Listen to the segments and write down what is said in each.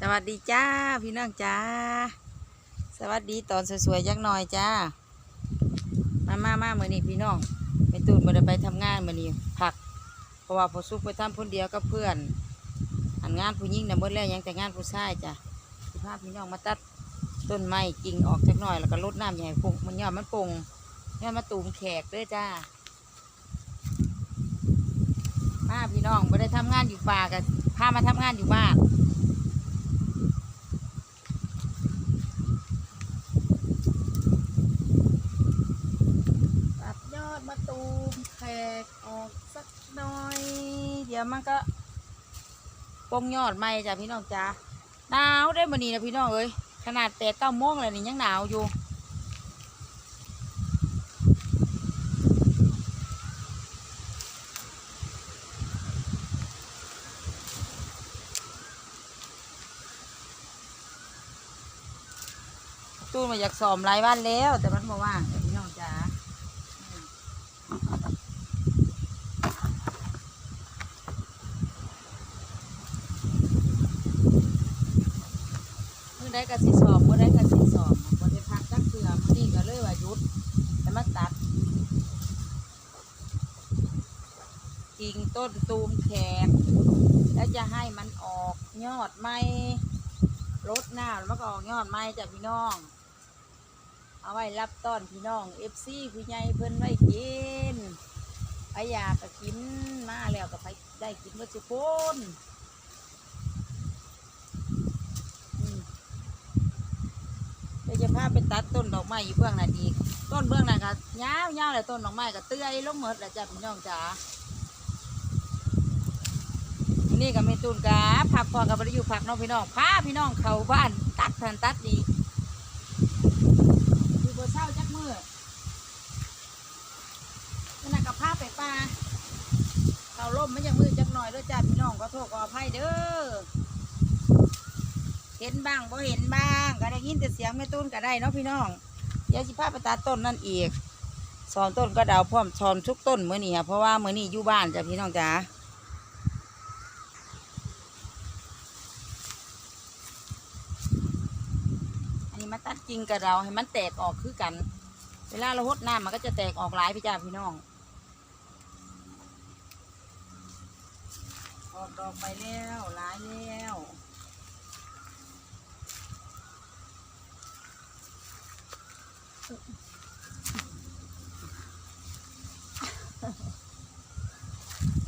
สวัสดีจ้าพี่น้องจ้า สวัสดีตอนสวยๆจักหน่อยจ้า มามามาเมื่อนี้พี่น้องไปตูนมาได้ไปทำงานเมื่อนี้ผัก เพราะว่าพอซุกไปทำคนเดียวกับเพื่อนอันงานผู้หญิงนะเมื่อแล้วยังแต่งานผู้ชายจ้ะสิพาพี่น้องมาตัดต้นไม้กิ่งออกจักหน่อยแล้วก็ลดน้ำใหญ่ปงมันยอดมันปงยอดมาตูมแขกด้วยจ้ามาพี่น้องไม่ได้ทำงานอยู่ป่ากันพามาทำงานอยู่บ้าน ตัดยอดมะตูมแขกออกสักหน่อย เดี๋ยวมันก็ปงยอดใหม่จ้ะพี่น้องจ้าหนาวได้มานีนะพี่น้องเอ้ยขนาดแปดเก้าโมงเลยนี่ยังหนาวอยู่ตูนมาอยากสอมหลายวันแล้ว แต่มันมาว่างจ้ะพี่น้องจ้าเมื่อ ได้กระสีสอบเมื่ได้กระสีสอบวันได้พักจักเสือมื่อนี้ก็เลยว่าหยุดแต่มาตัดกิ่งต้นตูมแขกแล้วจะให้มันออกยอดไหมรดหน้าแล้วก็ออกยอดไหมจ้ะพี่น้อง เอาไว้รับต้อนพี่น้องเอฟซีผู้ใหญ่เพิ่นไว้กินไอยากก็กินมาแล้วก็ไปได้กินเมื่อสุกคนอืมเดี๋ยว จะพาไปตัดต้นดอกไม้อยู่เบื้องหน้าดีกต้นเบื้องหน้าก็ยาวยาวเลยต้นดอกไม้ก็เตื้อยลงหมดแล้วจ้ะพี่น้องจ๋านนี่ก็มีตูนกาผักพอกับบริยูผักน้องพี่น้องพาพี่น้องเขาบ้านตัดทันตัดดีอยู่บนเศร้าจักมือนั่นนะกับผ้าไปป่าเขาล่มไม่ยังมือจักหน่อยด้วยจ้าพี่น้องก็โทษขออภัยเด้อ เห็นบ้างบ่เห็นบ้างก็ได้ยินแต่เสียงแม่ตุ้นก็ได้เนาะพี่น้องยวสิพาไปตัดต้นนั่นอีกสอนต้นก็ดาวพร้อมชอนทุกต้นเมื่อนี้ค่ะเพราะว่าเมื่อนี้อยู่บ้านจ้ะพี่น้องจ๋าอันนี้มาตัดกิ่งกระเราให้มันแตกออกคือกัน เวลาเราหดน้ำมันก็จะแตกออกหลายพี่จ้าพี่น้องออกดอกไปแล้วหลายแล้ว ต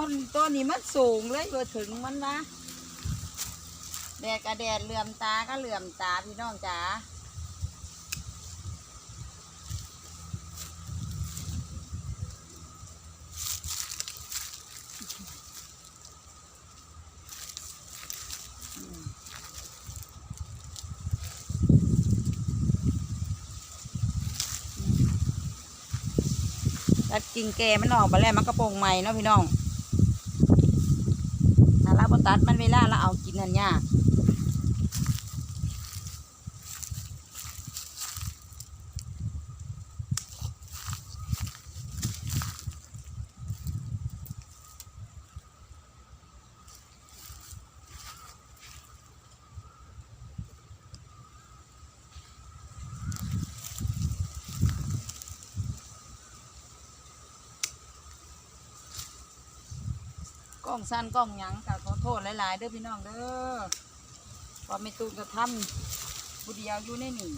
้นต้นนี้มันสูงเลยเบอถึงมันนะแดดกระแดดเหลื่อมตาก็เหลื่อมตาพี่น้องจ๋า กิ่งแก่มันออกมาแล้วมันกระโปรงใหม่เนาะพี่น้องถ้าเราบ่ตัดมันเวลาเราเอากินนั่นยาก ล้องสั้นกล้องหยังก็ขอโทษหลายๆเด้อพี่น้องเด้อพอไม่ตูนก็ทำบุเดียวอยู่ในนี่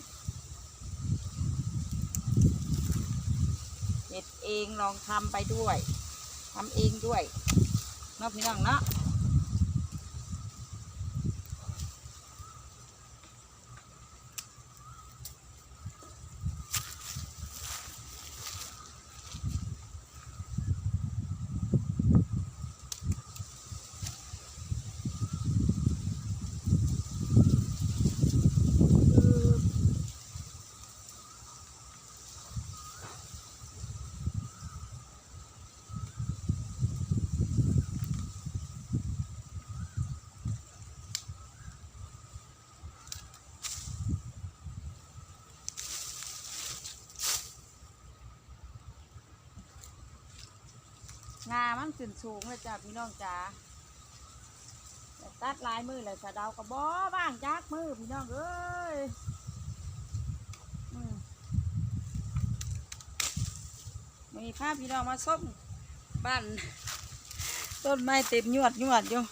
เฮ็ดเองลองทำไปด้วยทำเองด้วยนอกพี่น้องเนาะ งามันขึ้นสูงเลยจ้ะพี่น้องจ๋าตัดลายมือเลยสะเดากระบอบ้างจักมือพี่น้องเอ้ยมีภาพพี่น้องมาส้มบ้านต้นไม้เต็มยวดยวดอยู่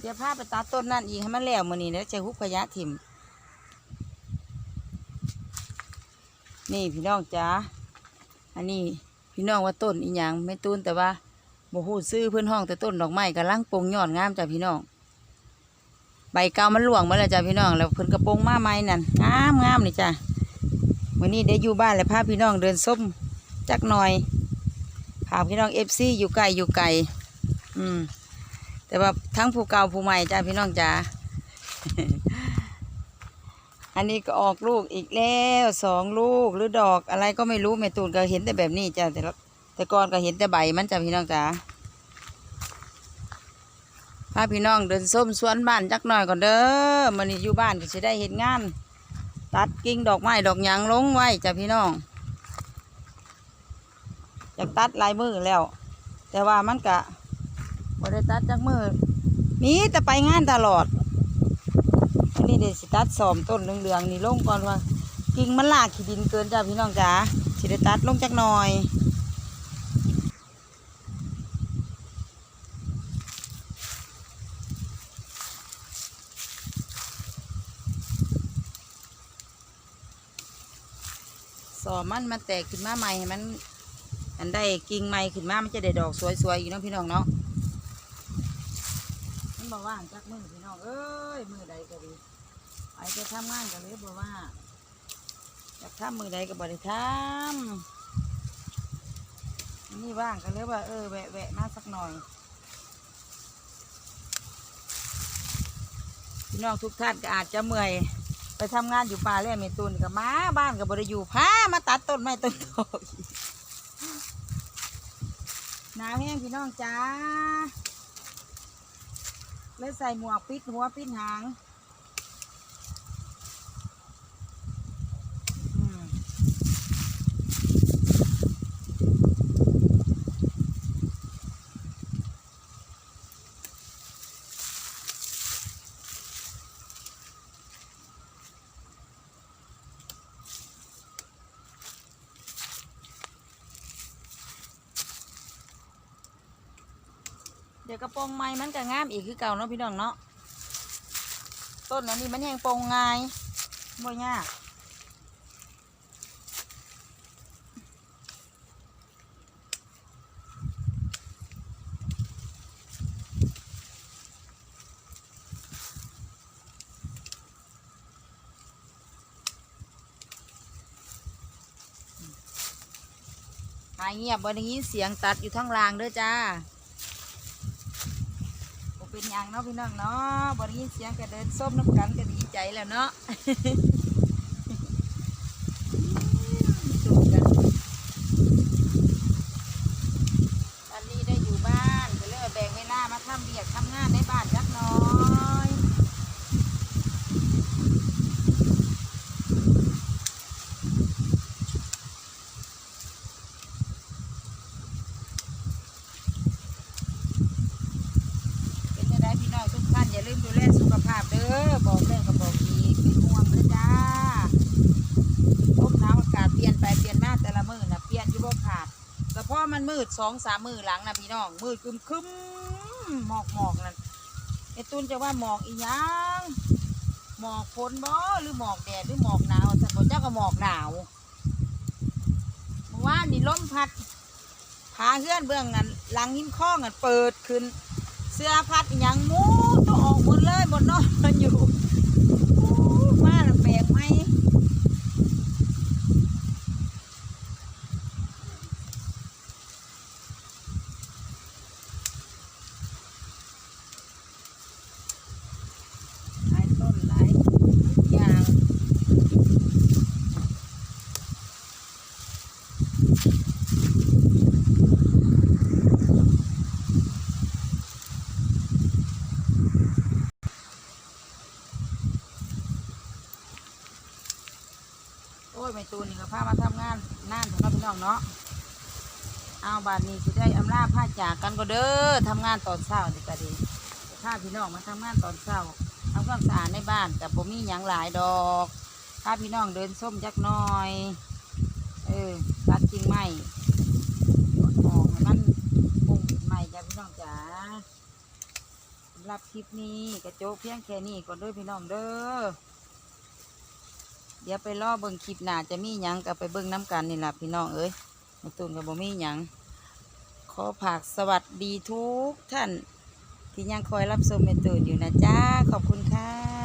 เดี๋ยวพาพไปตัดต้นนั่นอีกให้มันแล้วมือนี้แล้วจะหุบขยะถิ่มนี่พี่น้องจ๋าอันนี้พี่น้องว่าต้นอีหยังไม่ตูนแต่ว่า โมหูซื้อเพื่อนห้องแต่ต้นดอกไม้กำลังปงยอดงามจ้ะพี่น้อง ใบเก่ามันหลวงมาแล้วจ้ะพี่น้อง แล้วเพิ่นกระโปรงมาใหม่นั่นงามงามนี่จ้ะวันนี้ได้อยู่บ้านแล้วพาพี่น้องเดินส้มจักหน่อยพาพี่น้องเอฟซีอยู่ไกลอยู่ไกลอืม แต่ว่าทั้งผู้เก่าผู้ใหม่จ้ะพี่น้องจ้าอันนี้ก็ออกลูกอีกแล้วสองลูกหรือดอกอะไรก็ไม่รู้แม่ตูนก็เห็นแต่แบบนี้จ้ะแต่ละ แต่ก่อนก็เห็นแต่ใบมันจ้ะพี่น้องจ้าพาพี่น้องเดินส้มสวนบ้านจักหน่อยก่อนเด้อมันนี้อยู่บ้านก็จะได้เห็นงาน ตัดกิ่งดอกไม้ดอกหยางลงไว้จ้ะพี่น้องอยากตัดลายมือแล้ว แต่ว่ามันกะบ่ได้ตัดจักมือมีแต่ไปงานตลอดอันนี้เดี๋ยวสิตัดสอมต้นเหลืองๆนี่ลงก่อนว่ากิ่งมันลากขี้ดินเกินจ้ะพี่น้องจ๋าสิได้ตัดลงจักหน่อย สอมันมันแตกขึ้นมาใหม่ให้มัน อันได้กิ่งใหม่ขึ้นมามันจะได้ดอกสวยๆอีกเนาะพี่น้องเนาะมันบอกว่างจักมือพี่น้องเอ้ยมือใดก็ดีไปไปทำงานกันเลยบอกว่าอยากทำมือใดก็บริทำนี่ว่างกันเลยว่าเออแวะแวะมาสักหน่อยพี่น้องทุกท่านก็อาจจะเมื่อย ไปทำงานอยู่ป่าแล้วเมตุนกับมาบ้านกับบริอยู่พามาตัดต้นไม้ต้นโตอีกหนาวแห้งพี่น้องจ้าแล้วใส่หมวกปิดหัวปิดหางอืม เดี๋ยวกระโปรงไม้มันก็งามอีกคือเก่าเนาะพี่น้องเนาะต้นอันนี้มันแห้งโปรงง่ายบ่ยากหายเงียบบ่ได้ยินเสียงตัดอยู่ทั้งรางเด้อจ้า หยังเนาะพี่น้องเนาะบ่ได้ยินเสียงก็เดินส้มน้ำกันก็ดีใจแล้วเนาะ จูบกันตอนนี้ได้อยู่บ้านก็เลยแบ่งเวลามาทำเบียกทำงานในบ้านจักหน้อย เป็นยังไงพี่น้องทุกท่านอย่าลืมดูแลสุขภาพเด้อบอกแม่ก็บอกอีกเป็นห่วงเด้อจ้าลมหนาวอากาศเปลี่ยนไปเปลี่ยนมาแต่ละมือนะเปลี่ยนอยู่บ่ขาดแต่พอ มืดสองสามมือหลังนะพี่น้องมืดคึมคึมหมอกหมอกนั่นไอ้ตุ้นจะว่าหมอกอีหยังหมอกฝนบ่หรือหมอกแดดหรือหมอกหนาวแต่ผมเจ้าก็หมอกหนาวเมื่อวานนี่ลมพัดพาเพื่อนเบื้องนั้นหลังหินข้องกันเปิดขึ้น เสื้อพัดอีหยังมูต้องออกหมดเลยบนนอนอยู่อู้มาแล้วแปลกไหมหลายต้นหลายอย่าง โอ้ยไม่ตูนนี่ก็พามาทำงานน่านสำหรับพี่น้องเนาะ เอาบาทนี้สิได้อำลาผ้าจากกันก็เด้อทำงานตอนเช้าดีก็ดีพาพี่น้องมาทำงานตอนเช้าทำความสะอาดในบ้านกับบ่มีหยังหลายดอกพาพี่น้องเดินส้มจักน่อย เออตัดกิ่งไม้ออกให้มันปุ่งใหม่จ้ะพี่น้องจ๋าสำหรับคลิปนี้กระโจกเพียงแค่นี้ก่อนเด้อพี่น้องเด้อเดี๋ยวไปล่อเบิ่งคลิปหน้าจะมีหยังกับไปเบิ่งน้ำกันนี่ล่ะพี่น้องเอ้ยม่ตูนกับบ่มีหยัง อผากสวัสดีทุกท่าน ที่ยังคอยรับชมเมตูนอยู่นะจ้า ขอบคุณค่ะ